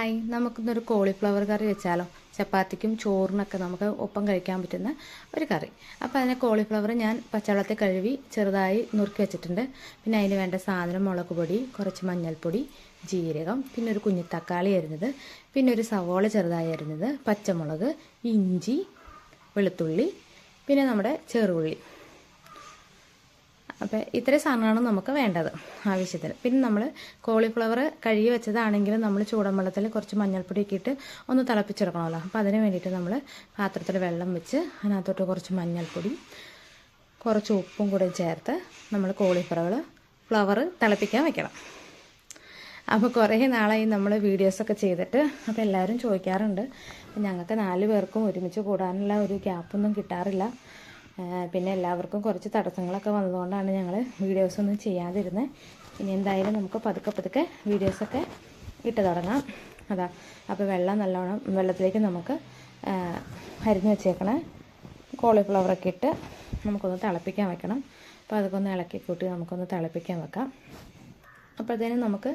Hi നമുക്കിന്നൊരു cauliflower കറി വെച്ചാലോ? ചപ്പാത്തിക്കും ചോറിനൊക്കെ നമുക്ക് ഒപ്പം കഴിക്കാൻ പറ്റുന്ന ഒരു കറി. അപ്പോൾ അതിന് കോളിഫ്ലവർ ഞാൻ പച്ചവെള്ളത്തിൽ കഴുകി ചെറുതായി നുറുക്കി വെച്ചിട്ടുണ്ട്. പിന്നെ അതിന് വേണ്ട സാധനം മുളക് പൊടി കുറച്ച് മഞ്ഞൾപ്പൊടി ജീരകം പിന്നെ ഒരു കുഞ്ഞു തക്കാളി അരിഞ്ഞത് പിന്നെ ഒരു സവോള ചെറുതായി അരിഞ്ഞത് പച്ചമുളക് ഇഞ്ചി വെളുത്തുള്ളി പിന്നെ നമ്മുടെ ചെറുള്ളി അപ്പോൾ ഇത്രയും സാധനമാണ് നമുക്ക് വേണ്ടത് ആവശ്യത്തിന്. പിന്നെ നമ്മൾ കോളിഫ്ലവർ കഴുകി വെച്ചതാണെങ്കിലും നമ്മൾ ചൂടൻ വെള്ളത്തിൽ കുറച്ച് മഞ്ഞൾപ്പൊടി ഒക്കെ ഇട്ട് ഒന്ന് തിളപ്പിച്ചെടുക്കണമല്ലോ. അപ്പോൾ അതിന് വേണ്ടിയിട്ട് നമ്മൾ പാത്രത്തിൽ വെള്ളം വെച്ച് അതിനകത്തോട്ട് കുറച്ച് മഞ്ഞൾപ്പൊടി കുറച്ച് ഉപ്പും കൂടെ ചേർത്ത് നമ്മൾ കോളിഫ്ലവർ ഫ്ലവർ തിളപ്പിക്കാൻ വെക്കണം. അപ്പോൾ കുറേ നാളായി നമ്മൾ വീഡിയോസൊക്കെ ചെയ്തിട്ട് അപ്പോൾ എല്ലാവരും ചോദിക്കാറുണ്ട്. ഞങ്ങൾക്ക് നാല് പേർക്കും ഒരുമിച്ച് കൂടാനുള്ള ഒരു ഗ്യാപ്പൊന്നും കിട്ടാറില്ല. പിന്നെ എല്ലാവർക്കും കുറച്ച് തടസ്സങ്ങളൊക്കെ വന്നതുകൊണ്ടാണ് ഞങ്ങൾ വീഡിയോസൊന്നും ചെയ്യാതിരുന്നത് ഇനി എന്തായാലും നമുക്ക് പതുക്കെ പതുക്കെ വീഡിയോസൊക്കെ ഇട്ട് തുടങ്ങാം. അതാ അപ്പോൾ വെള്ളം നല്ലോണം വെള്ളത്തിലേക്ക് നമുക്ക് അരിഞ്ഞ് വെച്ചേക്കണ. കോളിഫ്ലവറൊക്കെ ഇട്ട് നമുക്കൊന്ന് തിളപ്പിക്കാൻ വെക്കണം. അപ്പോൾ അതൊക്കെ ഇളക്കി കൂട്ടി നമുക്കൊന്ന് തിളപ്പിക്കാൻ വെക്കാം. അപ്പോഴത്തേനും നമുക്ക്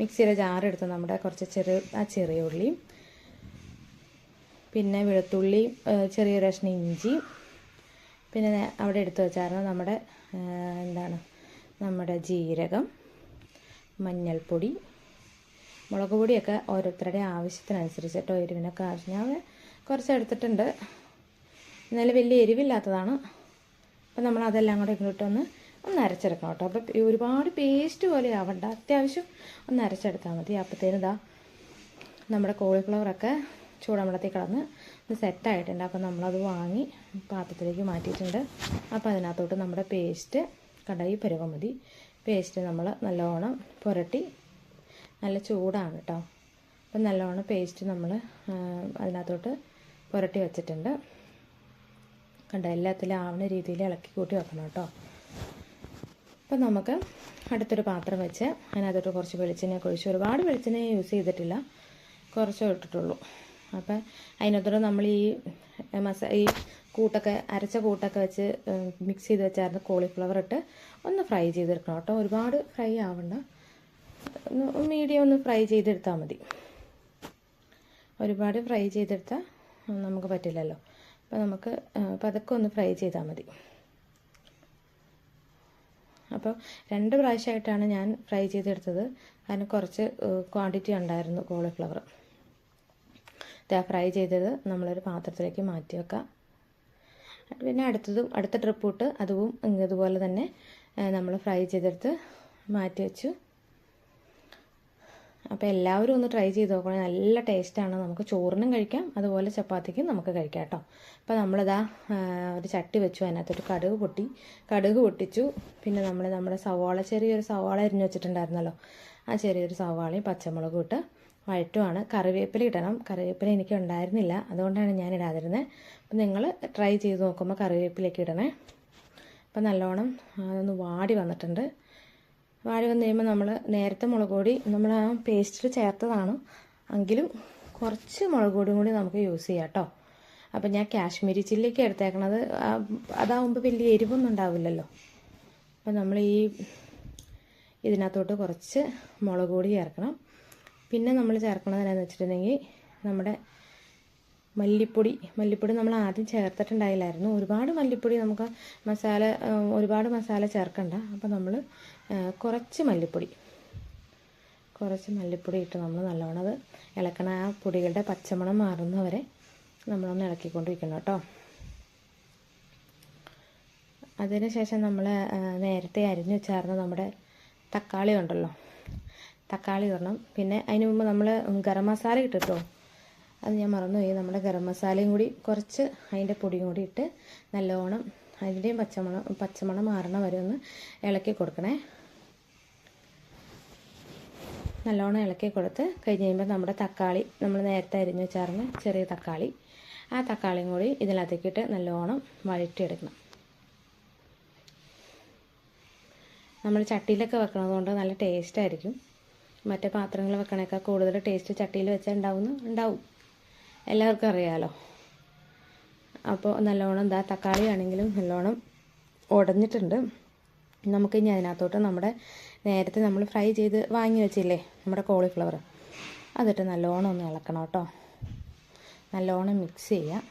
മിക്സിയുടെ ജാറെടുത്ത് നമ്മുടെ കുറച്ച് ചെറിയ ആ ചെറിയ ഉള്ളിയും പിന്നെ വെളുത്തുള്ളി ചെറിയ കഷ്ണം ഇഞ്ചി പിന്നെ അവിടെ എടുത്തു വെച്ചായിരുന്നു നമ്മുടെ എന്താണ് നമ്മുടെ ജീരകം മഞ്ഞൾപ്പൊടി മുളക് പൊടിയൊക്കെ ഓരോരുത്തരുടെ ആവശ്യത്തിനനുസരിച്ച് കേട്ടോ എരിവിനൊക്കെ ആവശ്യം ഞാൻ കുറച്ച് എടുത്തിട്ടുണ്ട്. എന്നാലും വലിയ എരിവില്ലാത്തതാണ്. അപ്പം നമ്മൾ അതെല്ലാം കൂടെ ഇങ്ങോട്ട് ഒന്ന് ഒന്ന് അരച്ചെടുക്കണം കേട്ടോ. അപ്പോൾ ഒരുപാട് പേസ്റ്റ് പോലെ ആവണ്ട. അത്യാവശ്യം ഒന്ന് അരച്ചെടുത്താൽ മതി. അപ്പോഴത്തേനും ഇതാ നമ്മുടെ കോളിഫ്ലവറൊക്കെ ചൂടമ്പളത്തിൽ കിടന്ന് ഇത് സെറ്റായിട്ടുണ്ട് അപ്പോൾ നമ്മളത് വാങ്ങി പാത്രത്തിലേക്ക് മാറ്റിയിട്ടുണ്ട്. അപ്പോൾ അതിനകത്തോട്ട് നമ്മുടെ പേസ്റ്റ് കടായി പരുവം മതി പേസ്റ്റ് നമ്മൾ നല്ലോണം പുരട്ടി നല്ല ചൂടാണ് കേട്ടോ. അപ്പം നല്ലോണം പേസ്റ്റ് നമ്മൾ അതിനകത്തോട്ട് പുരട്ടി വെച്ചിട്ടുണ്ട്. കണ്ട? എല്ലാത്തിലും ആവുന്ന രീതിയിൽ ഇളക്കി കൂട്ടി വെക്കണം കേട്ടോ. അപ്പം നമുക്ക് അടുത്തൊരു പാത്രം വെച്ച് അതിനകത്തോട്ട് കുറച്ച് വെളിച്ചെണ്ണയൊക്കെ ഒഴിച്ച് ഒരുപാട് വെളിച്ചെണ്ണ യൂസ് ചെയ്തിട്ടില്ല. കുറച്ചേ ഇട്ടിട്ടുള്ളൂ. അപ്പം അതിനകത്തോടെ നമ്മൾ ഈ മസ ഈ കൂട്ടൊക്കെ അരച്ച കൂട്ടൊക്കെ വെച്ച് മിക്സ് ചെയ്ത് വെച്ചായിരുന്നു കോളിഫ്ലവർ ഇട്ട് ഒന്ന് ഫ്രൈ ചെയ്തെടുക്കണം കേട്ടോ. ഒരുപാട് ഫ്രൈ ആവണ്ട. മീഡിയം ഒന്ന് ഫ്രൈ ചെയ്തെടുത്താൽ മതി. ഒരുപാട് ഫ്രൈ ചെയ്തെടുത്താൽ നമുക്ക് പറ്റില്ലല്ലോ. അപ്പോൾ നമുക്ക് പതുക്കെ ഒന്ന് ഫ്രൈ ചെയ്താൽ മതി. അപ്പോൾ രണ്ട് പ്രാവശ്യമായിട്ടാണ് ഞാൻ ഫ്രൈ ചെയ്തെടുത്തത്. കാരണം കുറച്ച് ക്വാണ്ടിറ്റി ഉണ്ടായിരുന്നു കോളിഫ്ലവർ ഫ്രൈ ചെയ്തത് നമ്മളൊരു പാത്രത്തിലേക്ക് മാറ്റി വെക്കാം. പിന്നെ അടുത്തതും അടുത്ത ട്രിപ്പ് ഇട്ട് അതും ഇതുപോലെ തന്നെ നമ്മൾ ഫ്രൈ ചെയ്തെടുത്ത് മാറ്റി വെച്ചു. അപ്പോൾ എല്ലാവരും ഒന്ന് ട്രൈ ചെയ്ത് നോക്കണേ. നല്ല ടേസ്റ്റാണ് നമുക്ക് ചോറിനും കഴിക്കാം അതുപോലെ ചപ്പാത്തിക്കും നമുക്ക് കഴിക്കാം കേട്ടോ. അപ്പോൾ നമ്മളിതാ ഒരു ചട്ടി വെച്ചു അതിനകത്തൊരു കടുക് പൊട്ടി. കടുക് പൊട്ടിച്ചു. പിന്നെ നമ്മൾ നമ്മുടെ സവാള ചെറിയൊരു സവാള അരിഞ്ഞു വെച്ചിട്ടുണ്ടായിരുന്നല്ലോ. ആ ചെറിയൊരു സവാളയും പച്ചമുളകും ഇട്ട് വഴറ്റുമാണ് കറിവേപ്പില ഇടണം. കറിവേപ്പില എനിക്ക് ഉണ്ടായിരുന്നില്ല. അതുകൊണ്ടാണ് ഞാൻ ഇടാതിരുന്നത് അപ്പം നിങ്ങൾ ട്രൈ ചെയ്ത് നോക്കുമ്പോൾ കറിവേപ്പിലേക്ക് ഇടണേ. അപ്പം നല്ലോണം അതൊന്ന് വാടി വന്നിട്ടുണ്ട്. വാടി വന്നു കഴിയുമ്പോൾ നമ്മൾ നേരത്തെ മുളക് പൊടി നമ്മൾ ആ പേസ്റ്റിൽ ചേർത്തതാണ്. എങ്കിലും കുറച്ച് മുളക് പൊടിയും കൂടി നമുക്ക് യൂസ് ചെയ്യാം കേട്ടോ അപ്പം ഞാൻ കാശ്മീരി ചില്ലിക്ക് എടുത്തേക്കണത് അതാവുമ്പോൾ വലിയ എരിവൊന്നും ഉണ്ടാവില്ലല്ലോ. അപ്പം നമ്മൾ ഈ ഇതിനകത്തോട്ട് കുറച്ച് മുളക് പൊടി ചേർക്കണം. പിന്നെ നമ്മൾ ചേർക്കുന്നത് എന്താണെന്ന് വെച്ചിട്ടുണ്ടെങ്കിൽ നമ്മുടെ മല്ലിപ്പൊടി. മല്ലിപ്പൊടി നമ്മൾ ആദ്യം ചേർത്തിട്ടുണ്ടായില്ലായിരുന്നു. ഒരുപാട് മല്ലിപ്പൊടി നമുക്ക് മസാല ഒരുപാട് മസാല ചേർക്കണ്ട. അപ്പോൾ നമ്മൾ കുറച്ച് മല്ലിപ്പൊടി. കുറച്ച് മല്ലിപ്പൊടി ഇട്ട് നമ്മൾ നല്ലോണം അത് ഇളക്കണ ആ പൊടികളുടെ പച്ചമണം മാറുന്നവരെ നമ്മളൊന്ന് ഇളക്കിക്കൊണ്ടിരിക്കണം കേട്ടോ. അതിനുശേഷം നമ്മൾ നേരത്തെ അരിഞ്ഞു വെച്ചായിരുന്നു നമ്മുടെ തക്കാളി ഉണ്ടല്ലോ. തക്കാളി ഇടണം. പിന്നെ അതിന് മുമ്പ് നമ്മൾ ഗരം മസാല ഇട്ടിട്ടോ? അത് ഞാൻ മറന്നുപോയി. നമ്മുടെ ഗരം മസാലയും കൂടി കുറച്ച് അതിന്റെ പൊടിയും കൂടി ഇട്ട് നല്ലോണം അതിന്റെയും പച്ചമണം പച്ചമണം മാറണ വരെ ഒന്ന് ഇളക്കി കൊടുക്കണേ. നല്ലോണം ഇളക്കി കൊടുത്ത് കഴിഞ്ഞ് കഴിയുമ്പോൾ നമ്മുടെ തക്കാളി നമ്മൾ നേരത്തെ അരിഞ്ഞു വെച്ചാർന്ന് ചെറിയ തക്കാളി ആ തക്കാളിയും കൂടി ഇതിനകത്തേക്കിട്ട് നല്ലോണം വഴറ്റിയെടുക്കണം. നമ്മൾ ചട്ടിയിലൊക്കെ വെക്കണതുകൊണ്ട് നല്ല ടേസ്റ്റ് ആയിരിക്കും. മറ്റേ പാത്രങ്ങൾ വെക്കണേക്കാൾ കൂടുതൽ ടേസ്റ്റ് ചട്ടിയിൽ വെച്ചാൽ ഉണ്ടാവുന്നു ഉണ്ടാവും. എല്ലാവർക്കും അറിയാമല്ലോ അപ്പോൾ നല്ലോണം എന്താ തക്കാളി ആണെങ്കിലും നല്ലോണം ഉടഞ്ഞിട്ടുണ്ട് നമുക്ക് ഇനി അതിനകത്തോട്ട് നമ്മുടെ നേരത്തെ നമ്മൾ ഫ്രൈ ചെയ്ത് വാങ്ങി വെച്ചില്ലേ നമ്മുടെ കോളിഫ്ലവർ അതിട്ട് നല്ലോണം ഒന്ന് ഇളക്കണം കേട്ടോ. നല്ലോണം മിക്സ് ചെയ്യാം.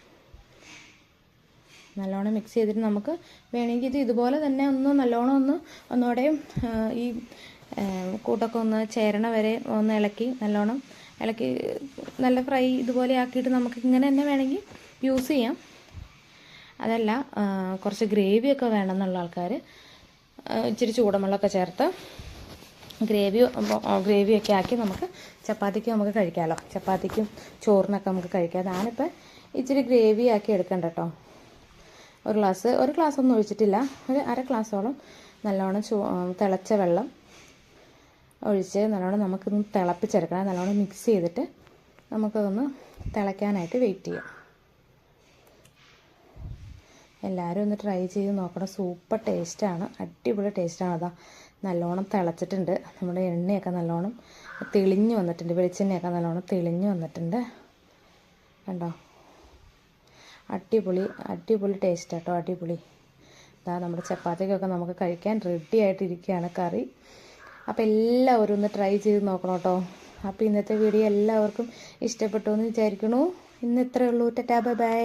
നല്ലോണം മിക്സ് ചെയ്തിട്ട് നമുക്ക് വേണമെങ്കിൽ ഇത് ഇതുപോലെ തന്നെ ഒന്ന് നല്ലോണം ഒന്ന് ഒന്നൂടെ ആ, ഈ കൂട്ടൊക്കെ ഒന്ന് ചേരണ വരെ ഒന്ന് ഇളക്കി നല്ലോണം ഇളക്കി നല്ല ഫ്രൈ ഇതുപോലെ ആക്കിയിട്ട് നമുക്ക് ഇങ്ങനെ തന്നെ വേണമെങ്കിൽ യൂസ് ചെയ്യാം. അതല്ല കുറച്ച് ഗ്രേവിയൊക്കെ വേണമെന്നുള്ള ആൾക്കാർ ഇച്ചിരി ചൂടമുളകൊക്കെ ചേർത്ത് ഗ്രേവി ഗ്രേവിയൊക്കെ ആക്കി നമുക്ക് ചപ്പാത്തിക്ക് നമുക്ക് കഴിക്കാമല്ലോ ചപ്പാത്തിക്കും ചോറിനൊക്കെ നമുക്ക് കഴിക്കാം. ഞാനിപ്പോൾ ഇച്ചിരി ഗ്രേവി ആക്കി എടുക്കണ്ട കേട്ടോ ഒരു ഗ്ലാസ് ഒരു ഗ്ലാസ് ഒന്നും ഒഴിച്ചിട്ടില്ല. ഒരു അര ഗ്ലാസോളം നല്ലോണം തിളച്ച വെള്ളം ഒഴിച്ച് നല്ലോണം നമുക്കൊന്ന് തിളപ്പിച്ചെടുക്കണം. നല്ലോണം മിക്സ് ചെയ്തിട്ട് നമുക്കതൊന്ന് തിളയ്ക്കാനായിട്ട് വെയിറ്റ് ചെയ്യാം. എല്ലാവരും ഒന്ന് ട്രൈ ചെയ്ത് നോക്കണം. സൂപ്പർ ടേസ്റ്റാണ് അടിപൊളി ടേസ്റ്റാണ് അതാ നല്ലോണം തിളച്ചിട്ടുണ്ട്. നമ്മുടെ എണ്ണയൊക്കെ നല്ലോണം തെളിഞ്ഞു വന്നിട്ടുണ്ട്. വെളിച്ചെണ്ണയൊക്കെ നല്ലോണം തെളിഞ്ഞു വന്നിട്ടുണ്ട്. കണ്ടോ? അടിപൊളി അടിപൊളി ടേസ്റ്റ് കേട്ടോ അടിപൊളി. ഇതാ നമ്മുടെ ചപ്പാത്തിക്കൊക്കെ നമുക്ക് കഴിക്കാൻ റെഡി ആയിട്ടിരിക്കുകയാണ് കറി. അപ്പോൾ എല്ലാവരും ഒന്ന് ട്രൈ ചെയ്ത് നോക്കണം കേട്ടോ. അപ്പോൾ ഇന്നത്തെ വീഡിയോ എല്ലാവർക്കും ഇഷ്ടപ്പെട്ടു എന്ന് വിചാരിക്കണു ഇന്ന് ഇത്രയേ ഉള്ളൂ. Tata bye bye.